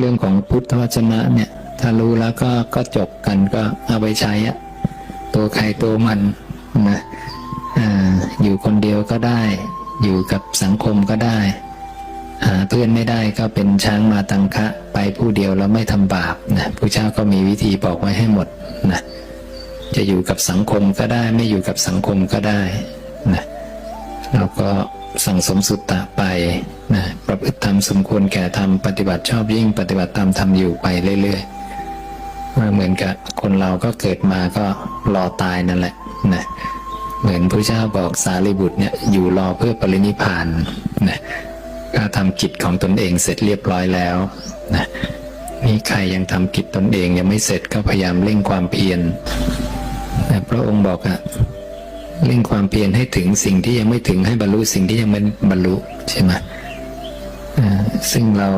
เรื่องของพุทธวจนะเนี่ย ถ้ารู้แล้วก็ก็จบกันก็เอาไปใช้อะตัวใครตัวมันนะออยู่คนเดียวก็ได้ อยู่กับสังคมก็ได้ หาเพื่อนไม่ได้ก็เป็นช้างมาตังคะไปผู้เดียวแล้วไม่ทำบาปนะผู้เจ้าก็มีวิธีบอกไว้ให้หมดนะจะอยู่กับสังคมก็ได้ ไม่อยู่กับสังคมก็ได้นะแล้วก็สั่งสมสุตตะไปนะ ประพฤติธรรมสมควรแก่ธรรมปฏิบัติชอบยิ่งปฏิบัติตามธรรมอยู่ไปเรื่อยๆว่าเหมือนกับคนเราก็เกิดมาก็รอตายนั่นแหละนะเหมือนพระเจ้าบอกสารีบุตรเนี่ยอยู่รอเพื่อปรินิพพานนะก็ทำกิจของตนเองเสร็จเรียบร้อยแล้วนะนี่ใครยังทำกิจตนเองยังไม่เสร็จก็พยายามเร่งความเพียรนะพระองค์บอกอะเร่งความเพียรให้ถึงสิ่งที่ยังไม่ถึงให้บรรลุสิ่งที่ยังไม่บรรลุใช่ไหม อ่าซึ่งเรา